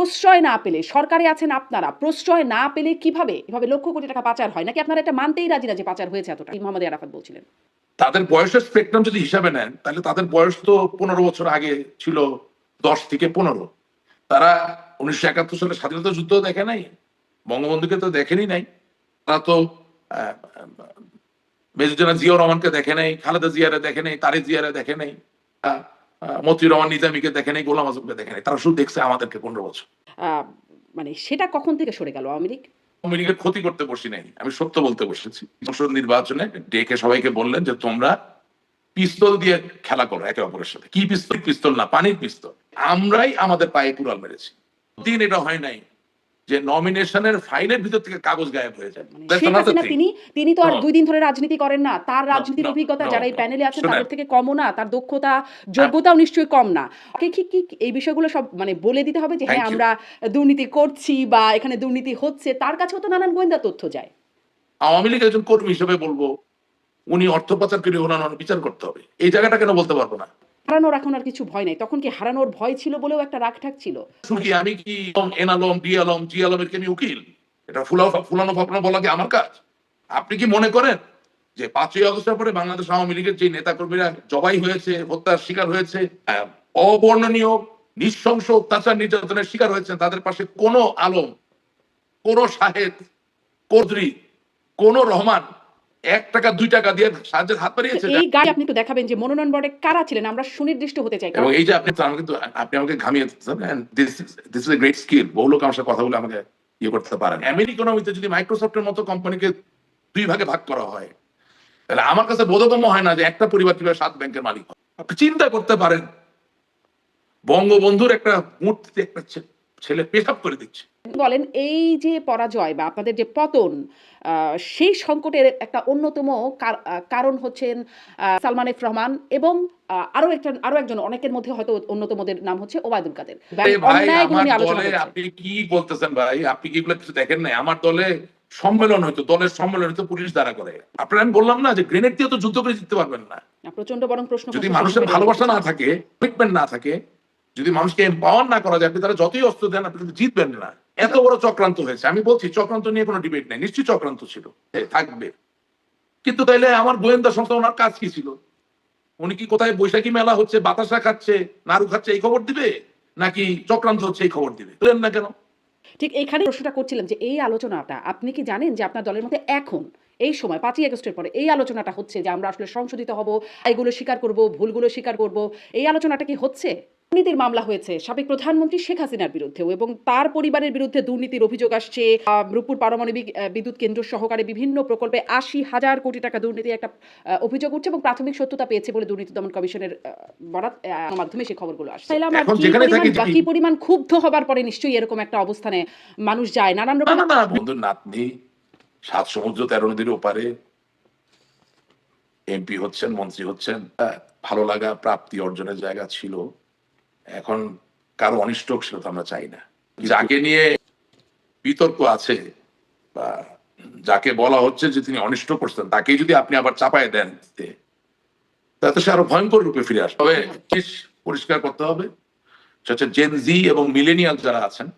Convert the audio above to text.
প্রশ্রয় না পেলে সরকারে আছেন আপনারা প্রশ্রয় না পেলে কীভাবে? এভাবে লক্ষ কোটি টাকা পাচার হয়? নাকি আপনারা এটা মানতেই রাজি না যে পাচার হয়েছে এতটা? মোহাম্মদ আরাফাত বলছিলেন। তাদের বয়সের স্পেকট্রাম যদি হিসাবে নেন তাহলে তাদের বয়স তো পনেরো বছর আগে ছিল দশ থেকে পনেরো। তারা উনিশশো একাত্তর সালে স্বাধীনতা যুদ্ধ দেখে নাই বঙ্গবন্ধুকে তো দেখেনি নাই। তারা তো আহ, মেজুজানা জিয়াউর রহমানকে দেখে নাই খালেদা জিয়ারে দেখে নাই তারেক জিয়ারে দেখে নাই। মতিউর রহমান নিজামীকে গোলাম আজমকে তারা শুধু দেখছে আমাদেরকে পনেরো বছর। মানে সেটা কখন থেকে সরে গেল আওয়ামী লীগ? আওয়ামী লীগের ক্ষতি করতে বসি নাই। আমি সত্য বলতে বসেছি। সংসদ নির্বাচনে ডেকে সবাইকে বললেন যে তোমরা পিস্তল দিয়ে খেলা করো একে অপরের সাথে। কি পিস্তল? পিস্তল না পানির পিস্তল। আমরাই আমাদের পায়ে কুড়াল মেরেছি। দিন এটা হয় নাই। যে নমিনেশনের ফাইলের ভিতর থেকে কাগজ গায়েব হয়ে যায়। মানে. তিনি তিনি তো আর দুই দিন ধরে রাজনীতি করেন না। তার রাজনীতির অভিজ্ঞতা যারা এই প্যানেলে আছেন তাদের থেকে কমও না তার দক্ষতা যোগ্যতাও নিশ্চয়ই কম না। কি কি এই বিষয়গুলো সব মানে বলে দিতে হবে যে হ্যাঁ আমরা দুর্নীতি করছি বা এখানে দুর্নীতি হচ্ছে তার কাছেও তো নানান গোয়েন্দা তথ্য যায়। আওয়ামী লীগ একজন কর্মী হিসেবে বলব উনি অর্থ পাচার করে ওনার বিচার করতে হবে। এই জায়গাটা কেন বলতে পারব না? হারানোর এখন আর কিছু ভয় নাই। তখন কি হারানোর ভয় ছিল বলেও একটা রাগ ঠাক ছিল? শুধু আমি কি N Alam D Alam G আলমের কি উকিল? এটা ফুলা ফুলানো ফাপড়ানো বলা কি আমার কাজ? আপনি কি মনে করেন যে পাঁচই আগস্টের পরে বাংলাদেশ আওয়ামী লীগের যে নেতা কর্মীরা জবাই হয়েছে হত্যার শিকার হয়েছে আহ, অবর্ণনীয় নৃশংস অত্যাচার নির্যাতনের শিকার হয়েছেন তাদের পাশে কোনো আলম কোন সাহেব কোদরি কোন রহমান এক টাকা দুই টাকা দিয়ে সাহায্যের হাত বাড়িয়েছে এই গাড়ি আপনি একটু দেখাবেন যে মনোনয়ন বোর্ডে কারা ছিলেন আমরা সুনির্দিষ্ট হতে চাই। এবং এই যে আপনি আমাকে তো আপনি আমাকে ঘামিয়ে this this is a great skill বহু লোক আমার সাথে কথা বলে আমাকে ইয়ে করতে পারেন ইকোনমিতে যদি মাইক্রোসফটের মতো কোম্পানিকে দুই ভাগে ভাগ করা হয় তাহলে আমার কাছে বোধগম্য হয় না যে একটা পরিবার কীভাবে সাত ব্যাংকের মালিক হয়। আপনি চিন্তা করতে পারেন বঙ্গবন্ধুর একটা মূর্তিতে একটা ছেলে পেশাব করে দিচ্ছে। বলেন এই যে পরাজয় বা আপনাদের যে পতন সেই সংকটের একটা অন্যতম কারণ হচ্ছেন সালমান এফ রহমান এবং আরও একজন আরও একজন অনেকের মধ্যে হয়তো অন্যতমদের নাম হচ্ছে ওবায়দুল কাদের। আপনি কি বলতেছেন ভাই? আপনি কি এগুলো কিছু দেখেন নাই? আমার দলে সম্মেলন হয়তো দলের সম্মেলন হয়তো পুলিশ দ্বারা করে। আপনার আমি বললাম না যে গ্রেনেড দিয়ে তো যুদ্ধ করে জিততে পারবেন না। প্রচণ্ড বরং প্রশ্ন যদি মানুষের ভালোবাসা না থাকে কমিটমেন্ট না থাকে যদি মানুষকে এম্পাওয়ার না করা যায় তারা যতই অস্ত্র দেন, আপনি কিন্তু জিতবেন না। এত বড় চক্রান্ত হয়েছে। আমি বলছি, চক্রান্ত নিয়ে কোনো ডিবেট নেই। নিশ্চয়ই চক্রান্ত ছিল। থাকবে। কিন্তু তাইলে আমার গোয়েন্দা সংস্থা, ওনার কাজ কি ছিল? উনি কি কোথায় বৈশাখী মেলা হচ্ছে, বাতাসা খাচ্ছে, নাড়ু খাচ্ছে, এই খবর দিবে? নাকি চক্রান্ত হচ্ছে, এই খবর দিবে? বললেন না কেন? ঠিক এইখানে প্রশ্নটা করছিলাম যে, এই আলোচনাটা আপনি কি জানেন যে আপনার দলের মধ্যে এখন, এই সময়, পাঁচই আগস্টের পরে, এই আলোচনাটা হচ্ছে যে আমরা আসলে সংশোধিত হব এগুলো স্বীকার করব, ভুলগুলো স্বীকার করব, এই আলোচনাটা কি হচ্ছে? দুর্নীতির মামলা হয়েছে। সাবেক প্রধানমন্ত্রী শেখ হাসিনার বিরুদ্ধেও এবং তার পরিবারের বিরুদ্ধে দুর্নীতির অভিযোগ আসছে। রূপপুর পারমাণবিক বিদ্যুৎ কেন্দ্র সহকারে বিভিন্ন প্রকল্পে আশি হাজার কোটি টাকা দুর্নীতি একটা অভিযোগ উঠছে এবং প্রাথমিক সত্যতা পেয়েছে বলে দুর্নীতি দমন কমিশনের বরাত মাধ্যমে সেই খবরগুলো আসছে। তাহলে আমরা এখন কি যেখানে পরিমাণ- ক্ষুব্ধ হবার পরে নিশ্চয়ই এরকম একটা অবস্থানে মানুষ যায়? নানান রকম বন্ধুর নাতনি সাত সমুদ্র তেরো নদীর ওপারে। এমপি হচ্ছেন মন্ত্রী হচ্ছেন। হ্যাঁ, ভালো লাগা প্রাপ্তি অর্জনের জায়গা ছিল। এখন কারও অনিষ্ট সেটা তো আমরা চাই না। যাকে নিয়ে বিতর্ক আছে বা যাকে বলা হচ্ছে যে তিনি অনিষ্ট করছেন, তাকে যদি আপনি আবার চাপায় দেন তাতে সে আরও ভয়ঙ্কর রূপে ফিরে আসবে। তবে পরিষ্কার করতে হবে সেটা হচ্ছে জেন জি এবং মিলেনিয়াল যারা আছেন